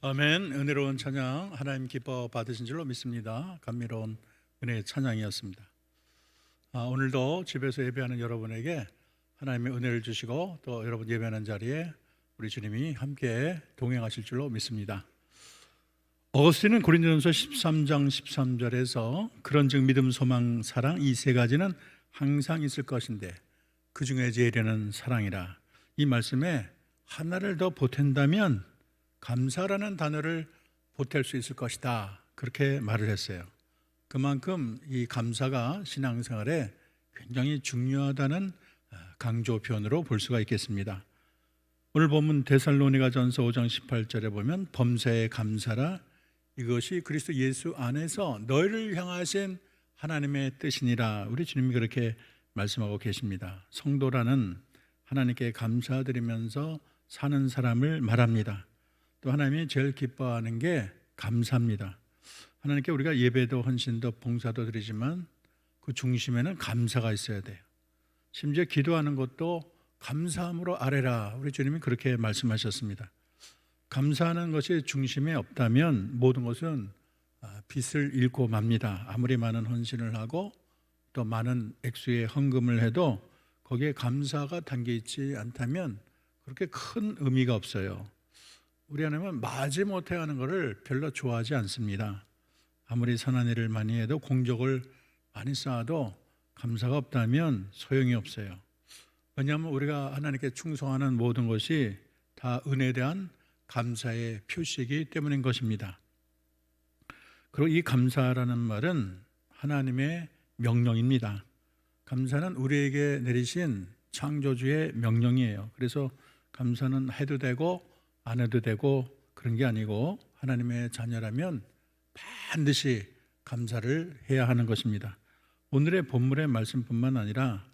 아멘. 은혜로운 찬양 하나님 기뻐 받으신 줄로 믿습니다. 감미로운 은혜의 찬양이었습니다. 아, 오늘도 집에서 예배하는 여러분에게 하나님의 은혜를 주시고 또 여러분 예배하는 자리에 우리 주님이 함께 동행하실 줄로 믿습니다. 어거스틴은 고린도전서 13장 13절에서 그런즉 믿음, 소망, 사랑 이 세 가지는 항상 있을 것인데 그 중에 제일에는 사랑이라. 이 말씀에 하나를 더 보탠다면 감사라는 단어를 보탤 수 있을 것이다. 그렇게 말을 했어요. 그만큼 이 감사가 신앙생활에 굉장히 중요하다는 아, 강조 표현으로 볼 수가 있겠습니다. 오늘 본문 데살로니가 전서 5장 18절에 보면 범사에 감사라 이것이 그리스도 예수 안에서 너희를 향하신 하나님의 뜻이니라 우리 주님이 그렇게 말씀하고 계십니다. 성도라는 하나님께 감사드리면서 사는 사람을 말합니다. 또 하나님이 제일 기뻐하는 게 감사입니다. 하나님께 우리가 예배도 헌신도 봉사도 드리지만 그 중심에는 감사가 있어야 돼요. 심지어 기도하는 것도 감사함으로 아래라 우리 주님이 그렇게 말씀하셨습니다. 감사하는 것이 중심에 없다면 모든 것은 아, 빛을 잃고 맙니다. 아무리 많은 헌신을 하고 또 많은 액수의 헌금을 해도 거기에 감사가 담겨 있지 않다면 그렇게 큰 의미가 없어요. 우리 하나님은 마지못해 하는 것을 별로 좋아하지 않습니다. 아무리 선한 일을 많이 해도 공적을 많이 쌓아도 감사가 없다면 소용이 없어요. 왜냐하면 우리가 하나님께 충성하는 모든 것이 다 은혜에 대한 감사의 표시이기 때문인 것입니다. 그리고 이 감사라는 말은 하나님의 명령입니다. 감사는 우리에게 내리신 창조주의 명령이에요. 그래서 감사는 해도 되고 안 해도 되고 그런 게 아니고 하나님의 자녀라면 반드시 감사를 해야 하는 것입니다. 오늘의 본문의 말씀뿐만 아니라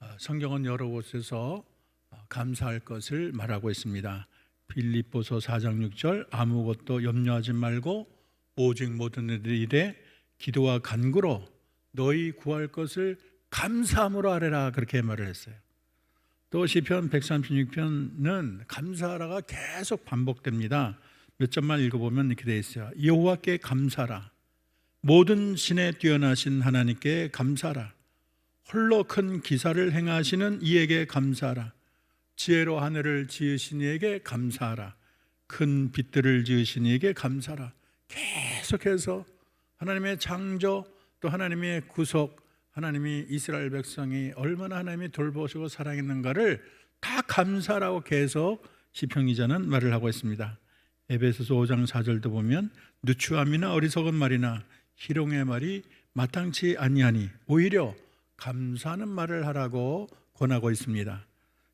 어, 성경은 여러 곳에서 어, 감사할 것을 말하고 있습니다. 빌립보서 4장 6절 아무것도 염려하지 말고 오직 모든 일에 기도와 간구로 너희 구할 것을 감사함으로 하래라 그렇게 말을 했어요. 또 시편 136편은 감사하라가 계속 반복됩니다. 몇 점만 읽어보면 이렇게 되어 있어요. 여호와께 감사라. 모든 신에 뛰어나신 하나님께 감사라. 홀로 큰 기사를 행하시는 이에게 감사라. 지혜로 하늘을 지으신 이에게 감사하라. 큰 빛들을 지으신 이에게 감사라. 계속해서 하나님의 창조 또 하나님의 구속 하나님이 이스라엘 백성이 얼마나 하나님이 돌보시고 사랑했는가를 다 감사라고 계속 시편 기자는 말을 하고 있습니다. 에베소서 5장 4절도 보면 누추함이나 어리석은 말이나 희롱의 말이 마땅치 아니하니 오히려 감사하는 말을 하라고 권하고 있습니다.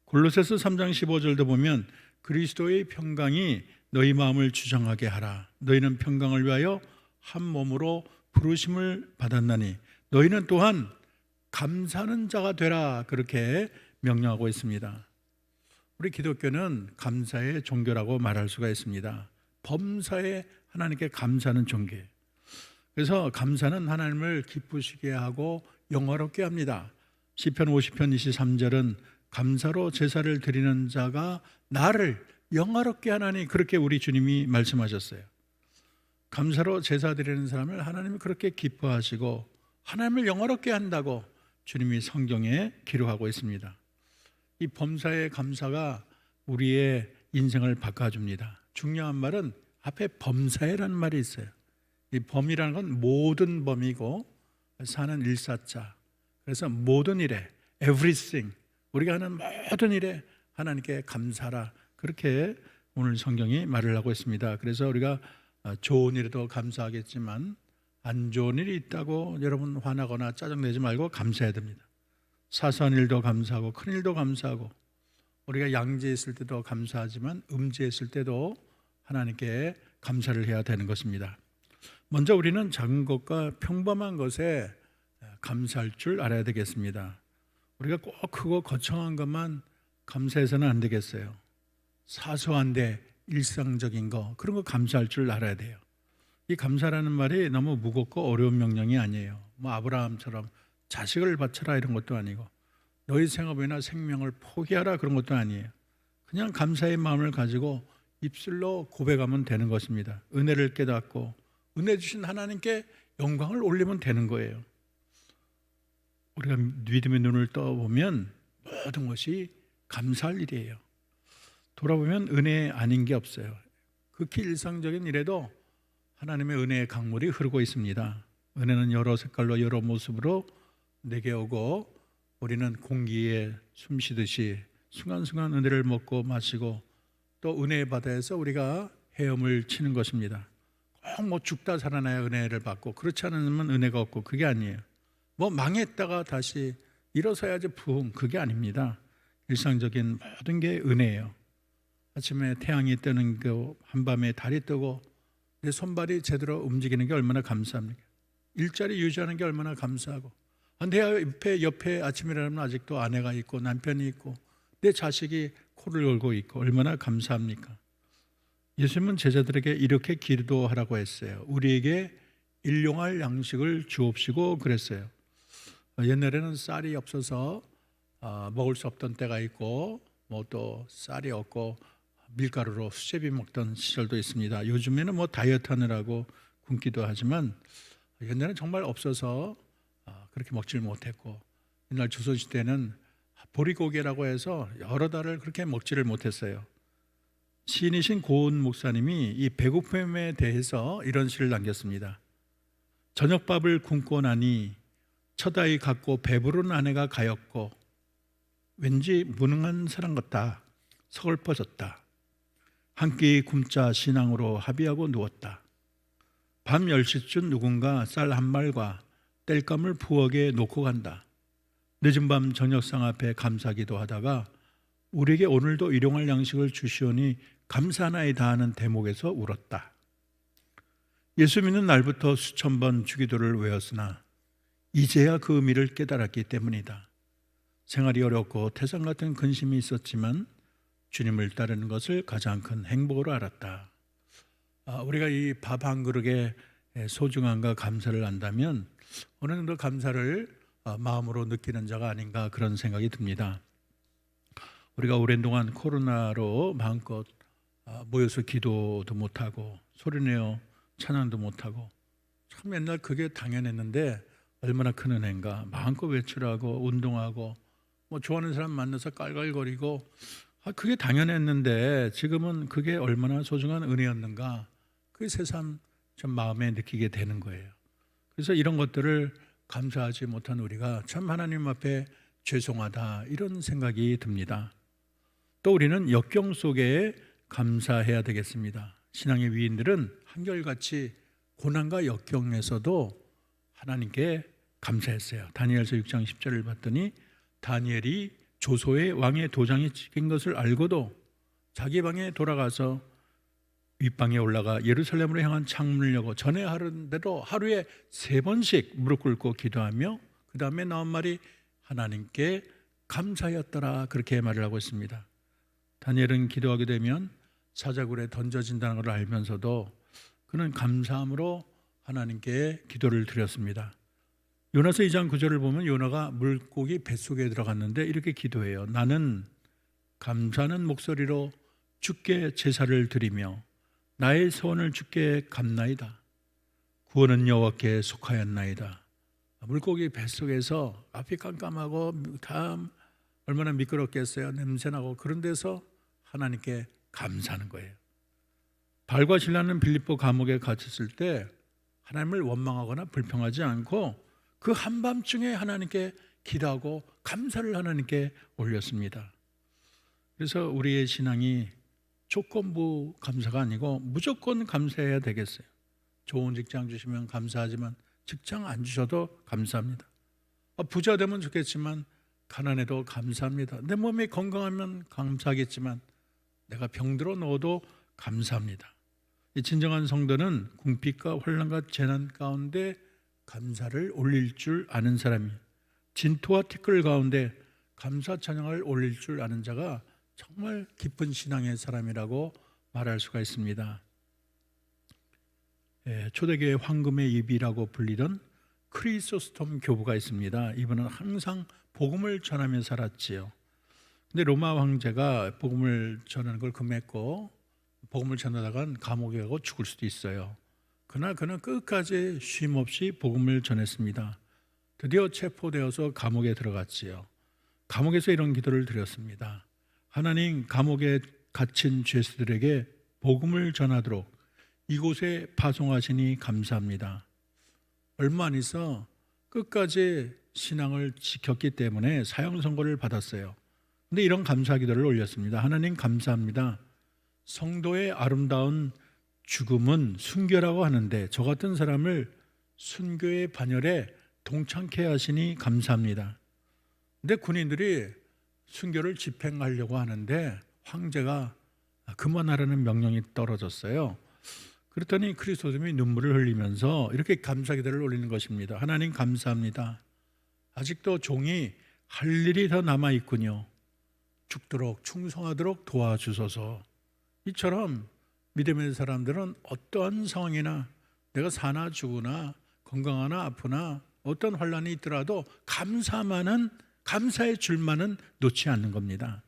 골로새서 3장 15절도 보면 그리스도의 평강이 너희 마음을 주정하게 하라. 너희는 평강을 위하여 한 몸으로 부르심을 받았나니 너희는 또한 감사하는 자가 되라 그렇게 명령하고 있습니다. 우리 기독교는 감사의 종교라고 말할 수가 있습니다. 범사에 하나님께 감사하는 종교. 그래서 감사는 하나님을 기쁘시게 하고 영화롭게 합니다. 시편 50편 23절은 감사로 제사를 드리는 자가 나를 영화롭게 하나니 그렇게 우리 주님이 말씀하셨어요. 감사로 제사 드리는 사람을 하나님이 그렇게 기뻐하시고 하나님을 영화롭게 한다고 주님이 성경에 기록하고 있습니다. 이 범사의 감사가 우리의 인생을 바꿔줍니다. 중요한 말은 앞에 범사에라는 말이 있어요. 이 범이라는 건 모든 범이고 사는 일사자. 그래서 모든 일에 everything 우리가 하는 모든 일에 하나님께 감사라 그렇게 오늘 성경이 말을 하고 있습니다. 그래서 우리가 좋은 일에도 감사하겠지만 안 좋은 일이 있다고 여러분 화나거나 짜증내지 말고 감사해야 됩니다. 사소한 일도 감사하고 큰 일도 감사하고 우리가 양지했을 때도 감사하지만 음지했을 때도 하나님께 감사를 해야 되는 것입니다. 먼저 우리는 작은 것과 평범한 것에 감사할 줄 알아야 되겠습니다. 우리가 꼭 크고 거창한 것만 감사해서는 안 되겠어요. 사소한데 일상적인 거 그런 거 감사할 줄 알아야 돼요. 이 감사라는 말이 너무 무겁고 어려운 명령이 아니에요. 뭐 아브라함처럼 자식을 바쳐라 이런 것도 아니고 너희 생업이나 생명을 포기하라 그런 것도 아니에요. 그냥 감사의 마음을 가지고 입술로 고백하면 되는 것입니다. 은혜를 깨닫고 은혜 주신 하나님께 영광을 올리면 되는 거예요. 우리가 믿음의 눈을 떠보면 모든 것이 감사할 일이에요. 돌아보면 은혜 아닌 게 없어요. 극히 일상적인 일에도 하나님의 은혜의 강물이 흐르고 있습니다. 은혜는 여러 색깔로 여러 모습으로 내게 오고 우리는 공기에 숨 쉬듯이 순간순간 은혜를 먹고 마시고 또 은혜의 바다에서 우리가 헤엄을 치는 것입니다. 꼭 뭐 죽다 살아나야 은혜를 받고 그렇지 않으면 은혜가 없고 그게 아니에요. 뭐 망했다가 다시 일어서야지 부흥 그게 아닙니다. 일상적인 모든 게 은혜예요. 아침에 태양이 뜨는 그 한밤에 달이 뜨고 내 손발이 제대로 움직이는 게 얼마나 감사합니까? 일자리 유지하는 게 얼마나 감사하고 아, 내 옆에 옆에 일어나면 아직도 아내가 있고 남편이 있고 내 자식이 코를 골고 있고 얼마나 감사합니까? 예수님은 제자들에게 이렇게 기도하라고 했어요. 우리에게 일용할 양식을 주옵시고 그랬어요. 어, 옛날에는 쌀이 없어서 아, 먹을 수 없던 때가 있고 뭐 또 쌀이 없고 밀가루로 수제비 먹던 시절도 있습니다. 요즘에는 뭐 다이어트 하느라고 굶기도 하지만 옛날에는 정말 없어서 아, 그렇게 먹질 못했고 옛날 조선시대는 보리고개라고 해서 여러 달을 그렇게 먹지를 못했어요. 시인이신 고은 목사님이 이 배고픔에 대해서 이런 시를 남겼습니다. 저녁밥을 굶고 나니 첫 아이 갖고 배부른 아내가 가였고 왠지 무능한 사람 같다 서글퍼졌다 한끼 굶자 신앙으로 합의하고 누웠다. 밤 10시쯤 누군가 쌀 한 말과 땔감을 부엌에 놓고 간다. 늦은 밤 저녁상 앞에 감사기도 하다가 우리에게 오늘도 일용할 양식을 주시오니 감사나이다 하는 대목에서 울었다. 예수 믿는 날부터 수천 번 주기도를 외웠으나 이제야 그 의미를 깨달았기 때문이다. 생활이 어렵고 태산 같은 근심이 있었지만 주님을 따르는 것을 가장 큰 행복으로 알았다. 아, 우리가 이 밥 한 그릇의 소중함과 감사를 안다면 어느 정도 감사를 아, 마음으로 느끼는 자가 아닌가 그런 생각이 듭니다. 우리가 오랜 동안 코로나로 마음껏 아, 모여서 기도도 못하고 소리내어 찬양도 못하고 참 옛날 그게 당연했는데 얼마나 큰 은혜인가 마음껏 외출하고 운동하고 뭐 좋아하는 사람 만나서 깔깔거리고 아, 그게 당연했는데 지금은 그게 얼마나 소중한 은혜였는가 그게 새삼 좀 마음에 느끼게 되는 거예요. 그래서 이런 것들을 감사하지 못한 우리가 참 하나님 앞에 죄송하다 이런 생각이 듭니다. 또 우리는 역경 속에 감사해야 되겠습니다. 신앙의 위인들은 한결같이 고난과 역경에서도 하나님께 감사했어요. 다니엘서 6장 10절을 봤더니 다니엘이 조소의 왕의 도장이 찍힌 것을 알고도 자기 방에 돌아가서 윗방에 올라가 예루살렘으로 향한 창문을 열고 전에 하는 대로 하루에 세 번씩 무릎 꿇고 기도하며 그 다음에 나온 말이 하나님께 감사였더라 그렇게 말을 하고 있습니다. 다니엘은 기도하게 되면 사자굴에 던져진다는 걸 알면서도 그는 감사함으로 하나님께 기도를 드렸습니다. 요나서 2장 9절을 보면 요나가 물고기 뱃속에 들어갔는데 이렇게 기도해요. 나는 감사하는 목소리로 주께 제사를 드리며 나의 소원을 주께 갚나이다. 구원은 여호와께 속하였나이다. 물고기 뱃속에서 앞이 깜깜하고 다 얼마나 미끄럽겠어요. 냄새나고 그런 데서 하나님께 감사하는 거예요. 발과 신라는 빌립보 감옥에 갇혔을 때 하나님을 원망하거나 불평하지 않고 그 한밤중에 하나님께 기도하고 감사를 하나님께 올렸습니다. 그래서 우리의 신앙이 조건부 감사가 아니고 무조건 감사해야 되겠어요. 좋은 직장 주시면 감사하지만 직장 안 주셔도 감사합니다. 아, 부자 되면 좋겠지만 가난해도 감사합니다. 내 몸이 건강하면 감사하겠지만 내가 병들어 넣어도 감사합니다. 이 진정한 성도는 궁핍과 혼란과 재난 가운데 감사를 올릴 줄 아는 사람이 진토와 티끌 가운데 감사 찬양을 올릴 줄 아는 자가 정말 깊은 신앙의 사람이라고 말할 수가 있습니다. 예, 초대교회 황금의 입이라고 불리던 크리소스톰 교부가 있습니다. 이분은 항상 복음을 전하며 살았지요. 근데 로마 황제가 복음을 전하는 걸 금했고 복음을 전하다간 감옥에 가고 죽을 수도 있어요. 그러나 그는 끝까지 쉼 없이 복음을 전했습니다. 드디어 체포되어서 감옥에 들어갔지요. 감옥에서 이런 기도를 드렸습니다. 하나님 감옥에 갇힌 죄수들에게 복음을 전하도록 이곳에 파송하시니 감사합니다. 얼마 안 있어 끝까지 신앙을 지켰기 때문에 사형 선고를 받았어요. 근데 이런 감사 기도를 올렸습니다. 하나님 감사합니다. 성도의 아름다운 죽음은 순교라고 하는데 저 같은 사람을 순교의 반열에 동참케 하시니 감사합니다. 근데 군인들이 순교를 집행하려고 하는데 황제가 그만하라는 명령이 떨어졌어요. 그랬더니 크리스토님이 눈물을 흘리면서 이렇게 감사 기도를 올리는 것입니다. 하나님 감사합니다. 아직도 종이 할 일이 더 남아 있군요. 죽도록 충성하도록 도와주소서. 이처럼 믿음의 사람들은 어떠한 상황이나 내가 사나 죽으나 건강하나 아프나 어떤 환란이 있더라도 감사만은 감사의 줄만은 놓지 않는 겁니다.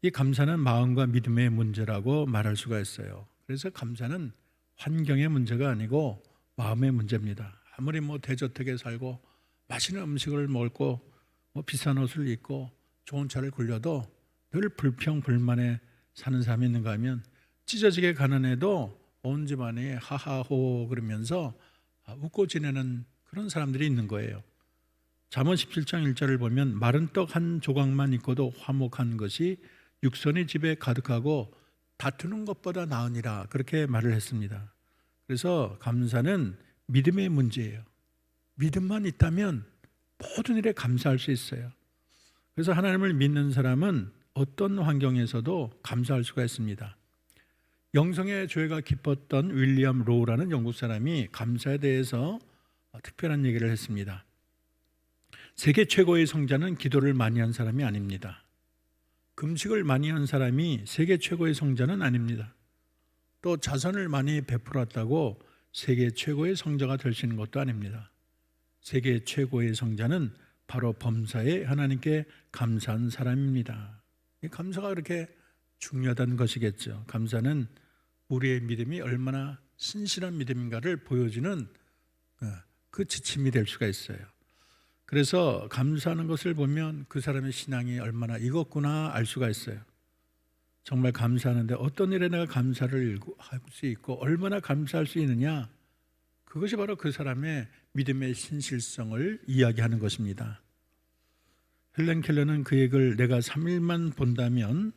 이 감사는 마음과 믿음의 문제라고 말할 수가 있어요. 그래서 감사는 환경의 문제가 아니고 마음의 문제입니다. 아무리 뭐 대저택에 살고 맛있는 음식을 먹고 뭐 비싼 옷을 입고 좋은 차를 굴려도 늘 불평 불만에 사는 사람이 있는가 하면 찢어지게 가난해도 온 집안이 하하호 그러면서 아, 웃고 지내는 그런 사람들이 있는 거예요. 잠언 17장 1절을 보면 마른 떡 한 조각만 있고도 화목한 것이 육선의 집에 가득하고 다투는 것보다 나으니라 그렇게 말을 했습니다. 그래서 감사는 믿음의 문제예요. 믿음만 있다면 모든 일에 감사할 수 있어요. 그래서 하나님을 믿는 사람은 어떤 환경에서도 감사할 수가 있습니다. 영성의 교회가 기뻤던 윌리엄 로우라는 영국 사람이 감사에 대해서 특별한 얘기를 했습니다. 세계 최고의 성자는 기도를 많이 한 사람이 아닙니다. 금식을 많이 한 사람이 세계 최고의 성자는 아닙니다. 또 자선을 많이 베풀었다고 세계 최고의 성자가 있는 것도 아닙니다. 세계 최고의 성자는 바로 범사에 하나님께 감사한 사람입니다. 이 감사가 그렇게 중요하다는 것이겠죠. 감사는 우리의 믿음이 얼마나 신실한 믿음인가를 보여주는 어, 그 지침이 될 수가 있어요. 그래서 감사하는 것을 보면 그 사람의 신앙이 얼마나 익었구나 알 수가 있어요. 정말 감사하는데 어떤 일에 내가 감사를 할 수 있고 얼마나 감사할 수 있느냐 그것이 바로 그 사람의 믿음의 신실성을 이야기하는 것입니다. 헬렌 켈러는 그 얘기를 내가 3일만 본다면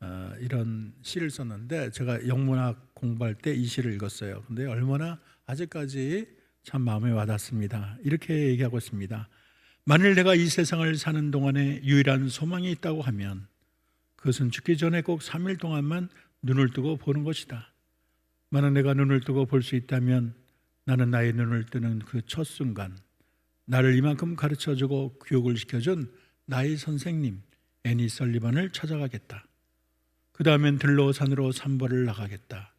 어, 이런 시를 썼는데 제가 영문학 공부할 때 이 시를 읽었어요. 근데 얼마나 아직까지 참 마음에 와닿습니다. 이렇게 얘기하고 있습니다. 만일 내가 이 세상을 사는 동안에 유일한 소망이 있다고 하면 그것은 죽기 전에 꼭 3일 동안만 눈을 뜨고 보는 것이다. 만약 내가 눈을 뜨고 볼 수 있다면 나는 나의 눈을 뜨는 그 첫 순간 나를 이만큼 가르쳐 주고 교육을 시켜준 나의 선생님 애니 설리반을 찾아가겠다. 그 다음엔 들로 산으로 산보를 나가겠다.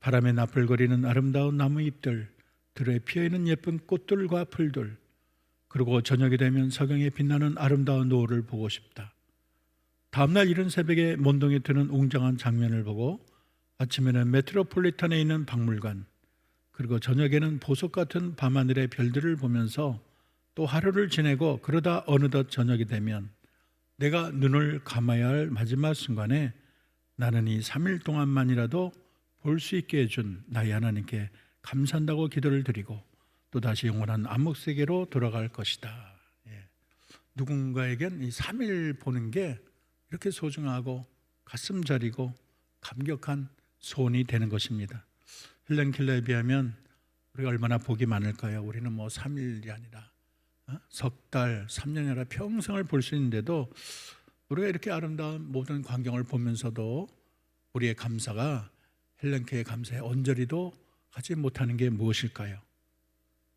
바람에 나풀거리는 아름다운 나무 잎들, 들에 피어있는 예쁜 꽃들과 풀들, 그리고 저녁이 되면 서경에 빛나는 아름다운 노을을 보고 싶다. 다음날 이른 새벽에 몬동에 트는 웅장한 장면을 보고 아침에는 메트로폴리탄에 있는 박물관, 그리고 저녁에는 보석 같은 밤하늘의 별들을 보면서 또 하루를 지내고 그러다 어느덧 저녁이 되면 내가 눈을 감아야 할 마지막 순간에 나는 이 3일 동안만이라도 볼 수 있게 해준 나의 하나님께 감사한다고 기도를 드리고 또 다시 영원한 암흑 세계로 돌아갈 것이다. 예. 누군가에겐 이 3일 보는 게 이렇게 소중하고 가슴 저리고 감격한 소원이 되는 것입니다. 헬렌 킬러에 비하면 우리가 얼마나 복이 많을까요? 우리는 뭐 3일이 아니라 어? 석 달, 3년이라 평생을 볼 수 있는데도 우리가 이렇게 아름다운 모든 광경을 보면서도 우리의 감사가 헬렌케의 감사에 언저리도 하지 못하는 게 무엇일까요?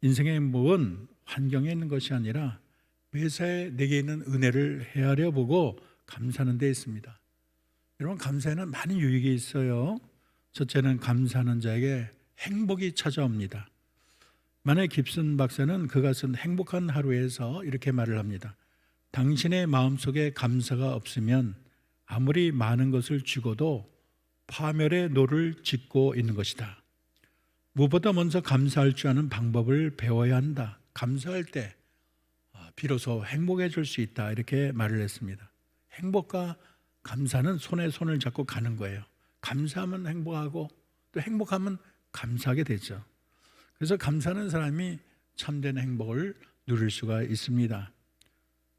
인생의 행복은 환경에 있는 것이 아니라 매사에 내게 있는 은혜를 헤아려 보고 감사하는 데 있습니다. 여러분 감사에는 많은 유익이 있어요. 첫째는 감사하는 자에게 행복이 찾아옵니다. 만약 깁슨 박사는 그가 쓴 행복한 하루에서 이렇게 말을 합니다. 당신의 마음속에 감사가 없으면 아무리 많은 것을 주고도 파멸의 노를 짓고 있는 것이다. 무엇보다 먼저 감사할 줄 아는 방법을 배워야 한다. 감사할 때 아, 비로소 행복해질 수 있다. 이렇게 말을 했습니다. 행복과 감사는 손에 손을 잡고 가는 거예요. 감사하면 행복하고 또 행복하면 감사하게 되죠. 그래서 감사하는 사람이 참된 행복을 누릴 수가 있습니다.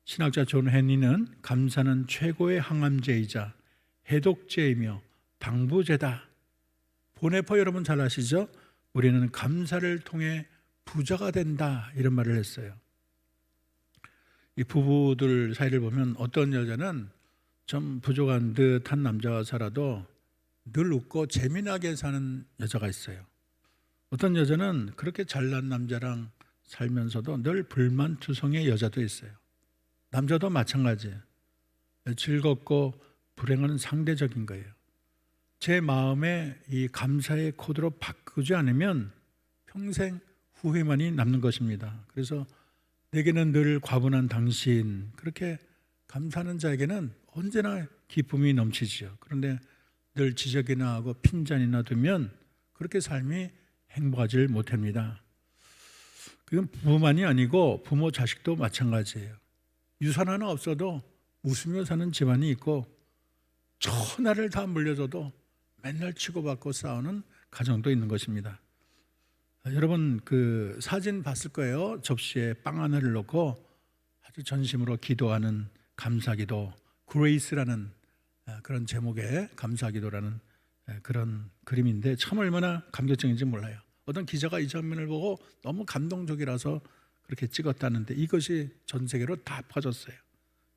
신학자 존 헨리는 감사는 최고의 항암제이자 해독제이며 방부제다. 보네퍼 여러분 잘 아시죠? 우리는 감사를 통해 부자가 된다 이런 말을 했어요. 이 부부들 사이를 보면 어떤 여자는 좀 부족한 듯한 남자와 살아도 늘 웃고 재미나게 사는 여자가 있어요. 어떤 여자는 그렇게 잘난 남자랑 살면서도 늘 불만투성의 여자도 있어요. 남자도 마찬가지예요. 즐겁고 불행은 상대적인 거예요. 제 마음에 이 감사의 코드로 바꾸지 않으면 평생 후회만이 남는 것입니다. 그래서 내게는 늘 과분한 당신 그렇게 감사하는 자에게는 언제나 기쁨이 넘치지요. 그런데 늘 지적이나 하고 핀잔이나 두면 그렇게 삶이 행복하지 못합니다. 그건 부모만이 아니고 부모 자식도 마찬가지예요. 유산 하나 없어도 웃으며 사는 집안이 있고 천하를 다 물려줘도 맨날 치고받고 싸우는 가정도 있는 것입니다. 아, 여러분 그 사진 봤을 거예요. 접시에 빵 하나를 넣고 아주 전심으로 기도하는 감사기도 그레이스라는 아, 그런 제목의 감사기도라는 아, 그런 그림인데 참 얼마나 감격적인지 몰라요. 어떤 기자가 이 장면을 보고 너무 감동적이라서 그렇게 찍었다는데 이것이 전 세계로 다 퍼졌어요.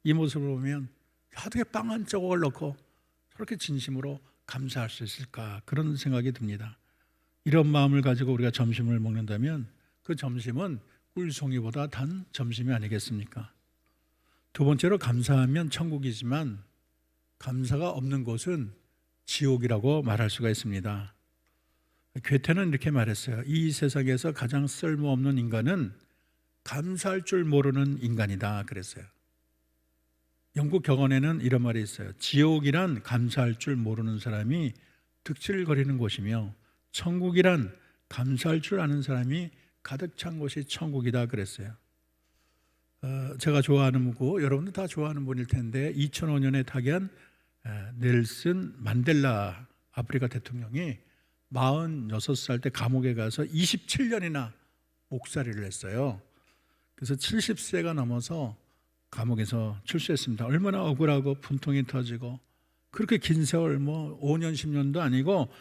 이 모습을 보면 어떻게 빵 한 조각을 넣고 저렇게 진심으로 감사할 수 있을까 그런 생각이 듭니다. 이런 마음을 가지고 우리가 점심을 먹는다면 그 점심은 꿀송이보다 단 점심이 아니겠습니까? 두 번째로 감사하면 천국이지만 감사가 없는 곳은 지옥이라고 말할 수가 있습니다. 괴테는 이렇게 말했어요. 이 세상에서 가장 쓸모없는 인간은 감사할 줄 모르는 인간이다 그랬어요. 영국 격언에는 이런 말이 있어요. 지옥이란 감사할 줄 모르는 사람이 득실거리는 곳이며 천국이란 감사할 줄 아는 사람이 가득 찬 곳이 천국이다 그랬어요. 어, 제가 좋아하는 분고 여러분도 다 좋아하는 분일 텐데 2005년에 타계한 에, 넬슨 만델라 아프리카 대통령이 46살 때 감옥에 가서 27년이나 옥살이를 했어요. 그래서 70세가 넘어서 감옥에서 출소했습니다. 얼마나 억울하고 분통이 터지고 그렇게 긴 세월 뭐 5년 10년도 아니고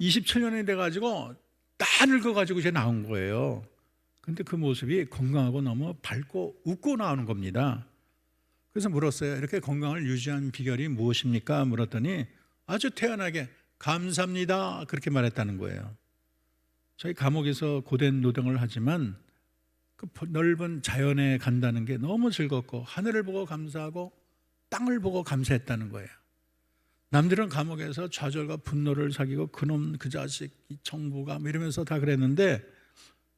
27년이 돼 가지고 다 늙어 가지고 이제 나온 거예요. 근데 그 모습이 건강하고 너무 밝고 웃고 나오는 겁니다. 그래서 물었어요. 이렇게 건강을 유지한 비결이 무엇입니까? 물었더니 아주 태연하게 감사합니다. 그렇게 말했다는 거예요. 저희 감옥에서 고된 노동을 하지만 그 넓은 자연에 간다는 게 너무 즐겁고 하늘을 보고 감사하고 땅을 보고 감사했다는 거예요. 남들은 감옥에서 좌절과 분노를 사귀고 그놈 그 자식 이 정부가 뭐 이러면서 다 그랬는데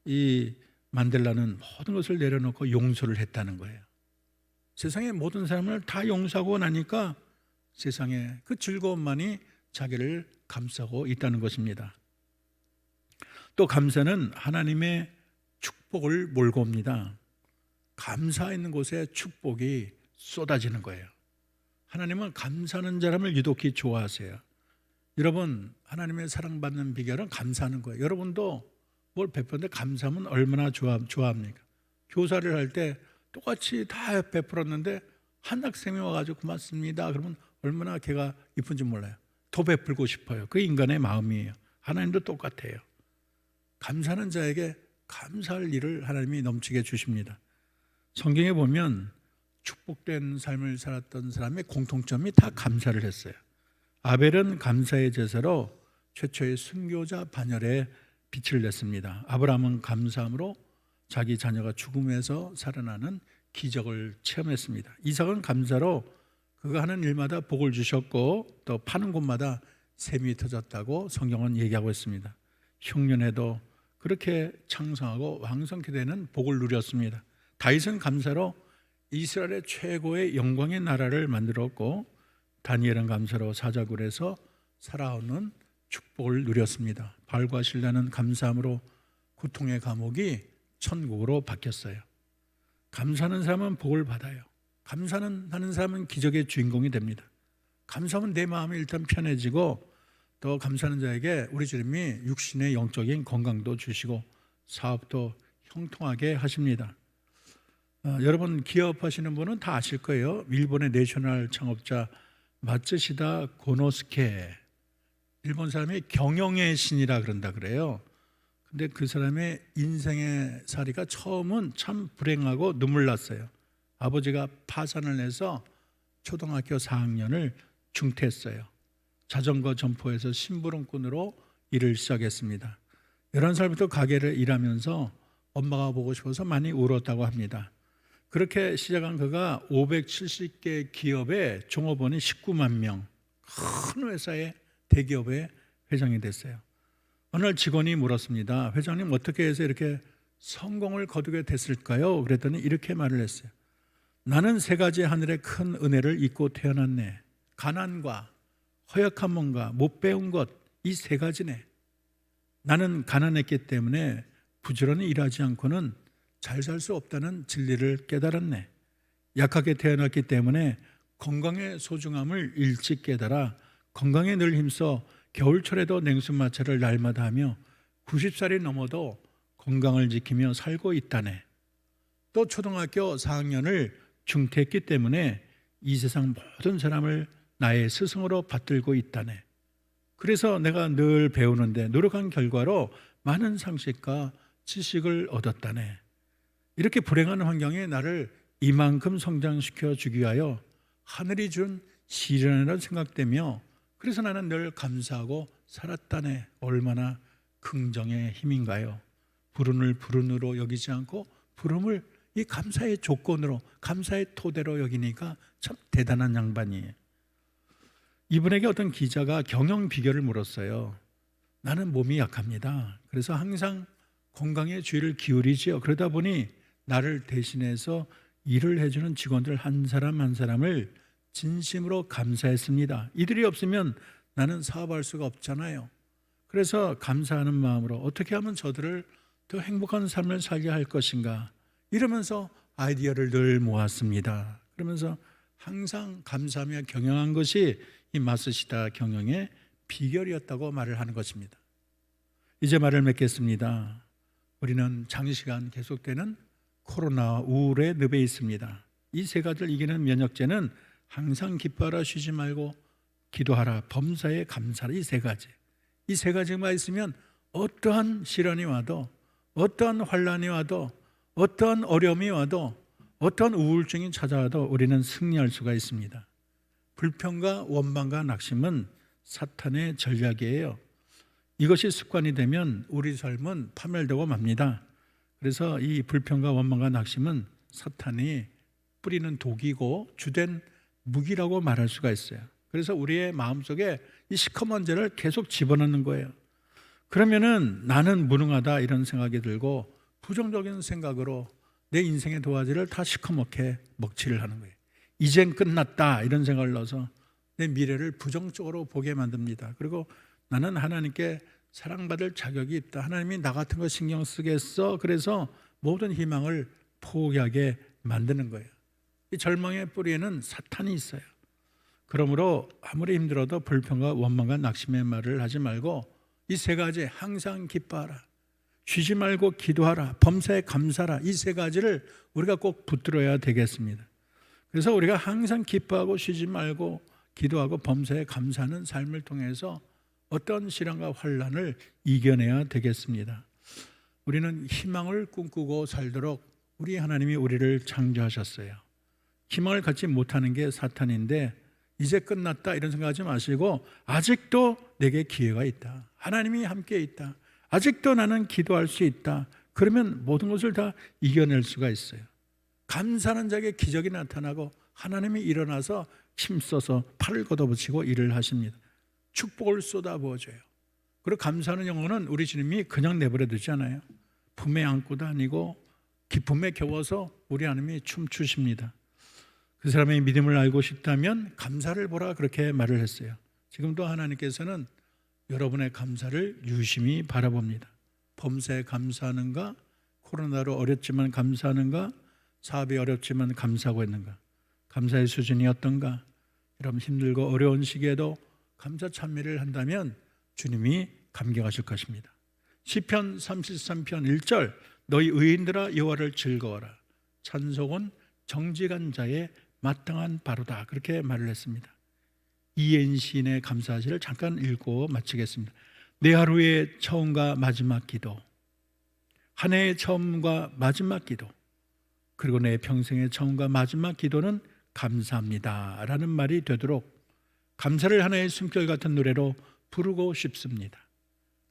이 만델라는 모든 것을 내려놓고 용서를 했다는 거예요. 세상의 모든 사람을 다 용서하고 나니까 세상에 그 즐거움만이 자기를 감싸고 있다는 것입니다. 또 감사는 하나님의 축복을 몰고 옵니다. 감사 있는 곳에 축복이 쏟아지는 거예요. 하나님은 감사하는 사람을 유독히 좋아하세요. 여러분, 하나님의 사랑받는 비결은 감사하는 거예요. 여러분도 뭘 베푸는데 감사하면 얼마나 좋아, 좋아합니까? 교사를 할 때 똑같이 다 베풀었는데 한 학생이 와가지고 고맙습니다. 그러면 얼마나 걔가 이쁜지 몰라요. 더 베풀고 싶어요. 그 인간의 마음이에요. 하나님도 똑같아요. 감사하는 자에게 감사할 일을 하나님이 넘치게 주십니다. 성경에 보면 축복된 삶을 살았던 사람의 공통점이 다 감사를 했어요. 아벨은 감사의 제사로 최초의 순교자 반열에 빛을 냈습니다. 아브라함은 감사함으로 자기 자녀가 죽음에서 살아나는 기적을 체험했습니다. 이삭은 감사로 그가 하는 일마다 복을 주셨고 또 파는 곳마다 샘이 터졌다고 성경은 얘기하고 있습니다. 흉년에도 그렇게 창성하고 왕성케 되는 복을 누렸습니다. 다윗은 감사로 이스라엘의 최고의 영광의 나라를 만들었고 다니엘은 감사로 사자굴에서 살아오는 축복을 누렸습니다. 발과 신라는 감사함으로 고통의 감옥이 천국으로 바뀌었어요. 감사하는 사람은 복을 받아요. 감사는 하는 사람은 기적의 주인공이 됩니다. 감사하면 내 마음이 일단 편해지고 또 감사하는 자에게 우리 주님이 육신의 영적인 건강도 주시고 사업도 형통하게 하십니다. 어, 여러분 기업하시는 분은 다 아실 거예요. 일본의 내셔널 창업자 마츠시다 고노스케 일본 사람이 경영의 신이라 그런다 그래요. 근데 그 사람의 인생의 사리가 처음은 참 불행하고 눈물 났어요. 아버지가 파산을 해서 초등학교 4학년을 중퇴했어요. 자전거 점포에서 심부름꾼으로 일을 시작했습니다. 11살부터 가게를 일하면서 엄마가 보고 싶어서 많이 울었다고 합니다. 그렇게 시작한 그가 570개 기업의 종업원이 19만 명, 큰 회사의 대기업의 회장이 됐어요. 어느 날 직원이 물었습니다. 회장님 어떻게 해서 이렇게 성공을 거두게 됐을까요? 그랬더니 이렇게 말을 했어요. 나는 세 가지 하늘의 큰 은혜를 잊고 태어났네. 가난과 허약한 몸과 못 배운 것 이 세 가지네. 나는 가난했기 때문에 부지런히 일하지 않고는 잘 살 수 없다는 진리를 깨달았네. 약하게 태어났기 때문에 건강의 소중함을 일찍 깨달아 건강에 늘 힘써 겨울철에도 냉수마차를 날마다 하며 90살이 넘어도 건강을 지키며 살고 있다네. 또 초등학교 4학년을 중퇴했기 때문에 이 세상 모든 사람을 나의 스승으로 받들고 있다네. 그래서 내가 늘 배우는데 노력한 결과로 많은 상식과 지식을 얻었다네. 이렇게 불행한 환경에 나를 이만큼 성장시켜 주기 위하여 하늘이 준 시련이라 생각되며 그래서 나는 늘 감사하고 살았다네. 얼마나 긍정의 힘인가요? 불운을 불운으로 여기지 않고 부름을 이 감사의 조건으로 감사의 토대로 여기니까 참 대단한 양반이에요. 이분에게 어떤 기자가 경영 비결을 물었어요. 나는 몸이 약합니다. 그래서 항상 건강에 주의를 기울이지요. 그러다 보니 나를 대신해서 일을 해주는 직원들 한 사람 한 사람을 진심으로 감사했습니다. 이들이 없으면 나는 사업할 수가 없잖아요. 그래서 감사하는 마음으로 어떻게 하면 저들을 더 행복한 삶을 살게 할 것인가 이러면서 아이디어를 늘 모았습니다. 그러면서 항상 감사하며 경영한 것이 이 마스시다 경영의 비결이었다고 말을 하는 것입니다. 이제 말을 맺겠습니다. 우리는 장시간 계속되는 코로나 우울의 늪에 있습니다. 이 세 가지를 이기는 면역제는 항상 기뻐하라 쉬지 말고 기도하라 범사에 감사라 이 세 가지. 이 세 가지만 있으면 어떠한 시련이 와도 어떠한 환란이 와도 어떠한 어려움이 와도 어떠한 우울증이 찾아와도 우리는 승리할 수가 있습니다. 불평과 원망과 낙심은 사탄의 전략이에요. 이것이 습관이 되면 우리 삶은 파멸되고 맙니다. 그래서 이 불평과 원망과 낙심은 사탄이 뿌리는 독이고 주된 무기라고 말할 수가 있어요. 그래서 우리의 마음속에 이 시커먼 죄를 계속 집어넣는 거예요. 그러면은 나는 무능하다 이런 생각이 들고 부정적인 생각으로 내 인생의 도화지를 다 시커멓게 먹칠을 하는 거예요. 이젠 끝났다 이런 생각을 넣어서 내 미래를 부정적으로 보게 만듭니다. 그리고 나는 하나님께 사랑받을 자격이 있다. 하나님이 나 같은 거 신경 쓰겠어. 그래서 모든 희망을 포기하게 만드는 거예요. 이 절망의 뿌리에는 사탄이 있어요. 그러므로 아무리 힘들어도 불평과 원망과 낙심의 말을 하지 말고 이 세 가지 항상 기뻐하라. 쉬지 말고 기도하라. 범사에 감사라. 이 세 가지를 우리가 꼭 붙들어야 되겠습니다. 그래서 우리가 항상 기뻐하고 쉬지 말고 기도하고 범사에 감사하는 삶을 통해서 어떤 시련과 환란을 이겨내야 되겠습니다. 우리는 희망을 꿈꾸고 살도록 우리 하나님이 우리를 창조하셨어요. 희망을 갖지 못하는 게 사탄인데 이제 끝났다 이런 생각하지 마시고 아직도 내게 기회가 있다. 하나님이 함께 있다. 아직도 나는 기도할 수 있다. 그러면 모든 것을 다 이겨낼 수가 있어요. 감사하는 자에게 기적이 나타나고 하나님이 일어나서 힘써서 팔을 걷어붙이고 일을 하십니다. 축복을 쏟아부어줘요. 그리고 감사하는 영혼은 우리 주님이 그냥 내버려 두지 않아요. 품에 안고 다니고 기쁨에 겨워서 우리 하나님이 춤추십니다. 그 사람의 믿음을 알고 싶다면 감사를 보라 그렇게 말을 했어요. 지금도 하나님께서는 여러분의 감사를 유심히 바라봅니다. 범사에 감사하는가? 코로나로 어렵지만 감사하는가? 사업이 어렵지만 감사하고 있는가? 감사의 수준이 어떤가? 여러분 힘들고 어려운 시기에도 감사 찬미를 한다면 주님이 감격하실 것입니다. 시편 33편 1절 너희 의인들아 여호와를 즐거워라. 찬송은 정직한 자의 마땅한 바로다. 그렇게 말을 했습니다. 이엔 시인의 감사시를 잠깐 읽고 마치겠습니다. 내 하루의 처음과 마지막 기도, 한 해의 처음과 마지막 기도, 그리고 내 평생의 처음과 마지막 기도는 감사합니다 라는 말이 되도록 감사를 하나의 숨결 같은 노래로 부르고 싶습니다.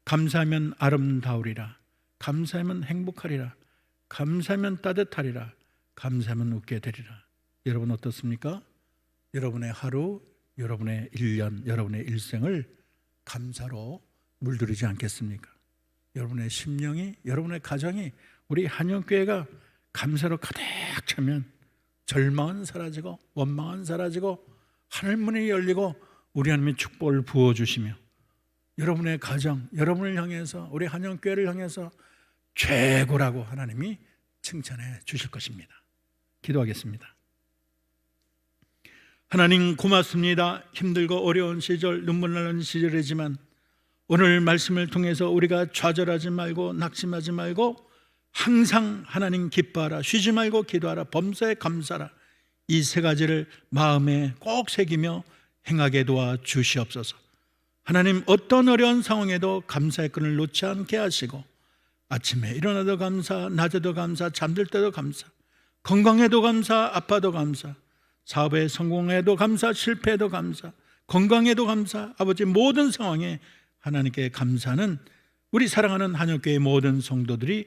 감사하면 아름다우리라. 감사하면 행복하리라. 감사하면 따뜻하리라. 감사하면 웃게 되리라. 여러분 어떻습니까? 여러분의 하루, 여러분의 1년, 여러분의 일생을 감사로 물들이지 않겠습니까? 여러분의 심령이, 여러분의 가정이 우리 한영교회가 감사로 가득 차면 절망은 사라지고 원망은 사라지고 하늘 문이 열리고 우리 하나님의 축복을 부어 주시며 여러분의 가정, 여러분을 향해서 우리 한영 교회를 향해서 최고라고 하나님이 칭찬해 주실 것입니다. 기도하겠습니다. 하나님 고맙습니다. 힘들고 어려운 시절, 눈물 나는 시절이지만 오늘 말씀을 통해서 우리가 좌절하지 말고 낙심하지 말고 항상 하나님 기뻐하라, 쉬지 말고 기도하라, 범사에 감사라. 이 세 가지를 마음에 꼭 새기며 행하게 도와 주시옵소서. 하나님 어떤 어려운 상황에도 감사의 끈을 놓지 않게 하시고 아침에 일어나도 감사, 낮에도 감사, 잠들 때도 감사, 건강에도 감사, 아파도 감사, 사업에 성공해도 감사, 실패해도 감사, 건강에도 감사, 아버지 모든 상황에 하나님께 감사는 우리 사랑하는 한역교의 모든 성도들이